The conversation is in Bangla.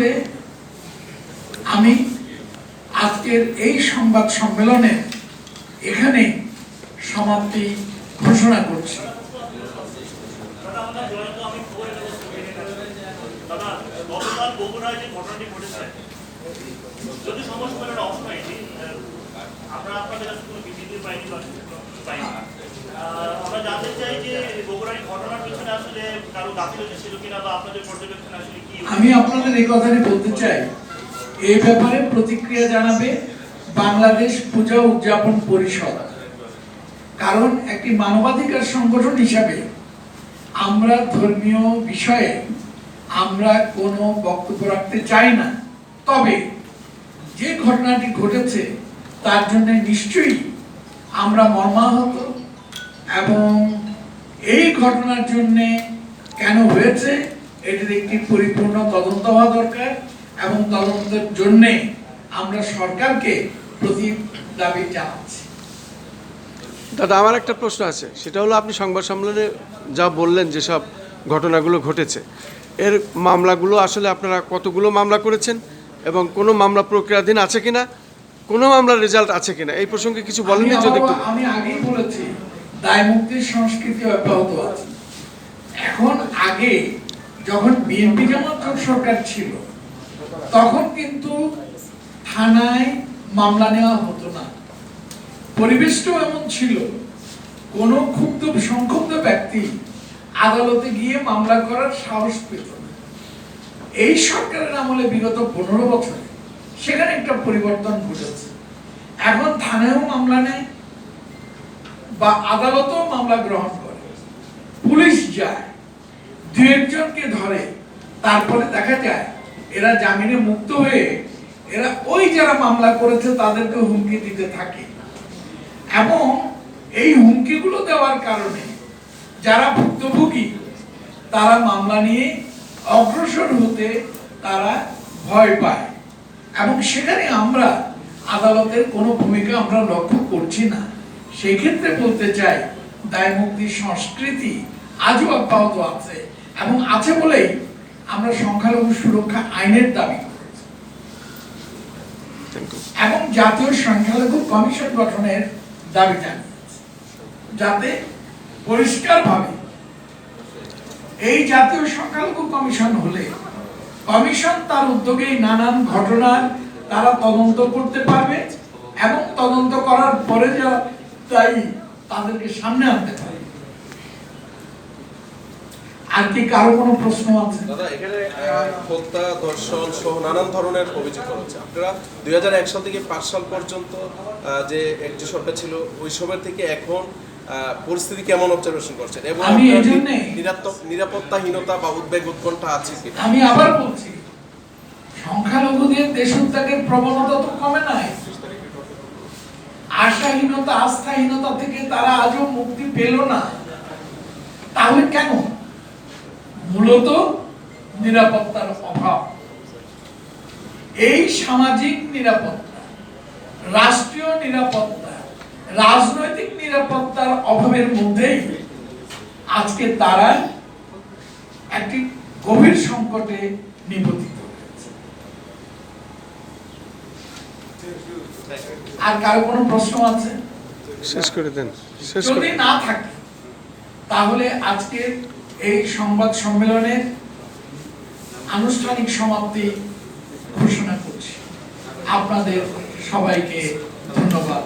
হলে আমি আজকের এই সংবাদ সম্মেলনে এখানে সমাপ্তি ঘোষণা করছি। ঘটনাটি আমরা জানতে চাই যে বগুড়ার এই আমি আপনাদের এই কথাটি বলতে চাই। এই ব্যাপারে প্রতিক্রিয়া জানাবে বাংলাদেশ পূজা উদযাপন পরিষদ। কারণ একটি মানবাধিকার সংগঠন হিসাবে আমরা ধর্মীয় বিষয়ে আমরা কোনো বক্তব্য রাখতে চাই না। তবে যে ঘটনাটি ঘটেছে, তার জন্য নিশ্চয়ই আমরা মর্মাহত এবং এই ঘটনার জন্যে কেন হয়েছে? এটির একটি পরিপূর্ণ তদন্ত হওয়া দরকার এবং তদন্তের জন্যে আমরা সরকারকে প্রতি দাবি জানাচ্ছি। দাদা আমার একটা প্রশ্ন আছে। সেটা হলো আপনি সংবাদ সম্মেলনে যা বললেন যেসব ঘটনাগুলো ঘটেছে এর মামলাগুলো আসলে আপনারা কতগুলো মামলা করেছেন এবং কোনো মামলা প্রক্রিয়াধীন আছে কিনা কোনো মামলার রেজাল্ট আছে কিনা এই প্রসঙ্গে কিছু বলেননি যদি একটু। আমি আগেই বলেছি দায় মুক্তির সংস্কৃতি অব্যাহত আছে। এখন আগে যখন বিএনপি জামাত সরকার ছিল, তখন কিন্তু থানায় মামলা নেওয়া হতো না। পরিবেশটাও এমন ছিল, কোন ক্ষুব্ধ সংক্ষুব্ধ ব্যক্তি আদালতে গিয়ে মামলা করার সাহস পেত না। এই সরকারের আমলে বিগত পনেরো বছরে সেখানে একটা পরিবর্তন ঘটেছে। এখন থানায়ও মামলা নেয় বা আদালতেও মামলা গ্রহণ করে। পুলিশ যায় দু একজনকে ধরে। তারপরে দেখা যায়, এরা জামিনে মুক্ত হয়ে এরা ওই যারা মামলা করেছে তাদেরকে হুমকি দিতে থাকে। এবং এই হুমকিগুলো দেওয়ার কারণে যারা ভুক্তভোগী, তারা মামলা নিয়ে অগ্রসর হতে তারা ভয় পায়। এবং সেখানে আমরা আদালতের কোনো ভূমিকা আমরা লক্ষ্য করছি না। সেই ক্ষেত্রে বলতে চাই দায় মুক্তির সংস্কৃতি আজও অব্যাহত আছে এবং আছে বলেই আমরা সংখ্যালঘু সুরক্ষা আইনের দাবি করেছি। এবং জাতীয় সংখ্যালঘু কমিশন গঠনের দাবি জানিয়েছে যাতে পরিষ্কারভাবে এই জাতীয় সংখ্যালঘু কমিশন হলে কমিশন তার উদ্যোগে নানান ঘটনার তারা তদন্ত করতে পারবে এবং তদন্ত করার পরে যা তাই তাদেরকে সামনে আনতে পারবে আর কি কারও কোনো প্রশ্ন আছে? দাদা এখানে হত্যা ধর্ষণ সহ নানান ধরনের অভিযোগ হচ্ছে আপনারা দুই সাল থেকে পাঁচ সাল পর্যন্ত যে একটি সরকার ছিল ওই সময় থেকে এখন পরিস্থিতি কেমন অবজারভেশন করছেন? এবং আমি এজন্যে- নিরাত্ম- নিরাপত্তাহীনতা বা উদ্বেগ উৎকণ্ঠা আছে কি আমি আবার বলছি সংখ্যালঘুদের দেশত্যাগের প্রবণতা তো কমে নাই। আশাহীনতা আস্থাহীনতা থেকে তারা আজও মুক্তি পেল না। তাহলে কেন? মূলত নিরাপত্তার অভাব। এই সামাজিক নিরাপত্তা, রাষ্ট্রীয় নিরাপত্তা, রাজনৈতিক নিরাপত্তার অভাবের মধ্যেই আজকে তারা একটি গভীর সংকটে নিপতিত। আর কারও কোনো প্রশ্ন আছে? শেষ করে দেন শেষ যদি না থাকে তাহলে আজকে এই সংবাদ সম্মেলনের আনুষ্ঠানিক সমাপ্তি ঘোষণা করছি। আপনাদের সবাইকে ধন্যবাদ।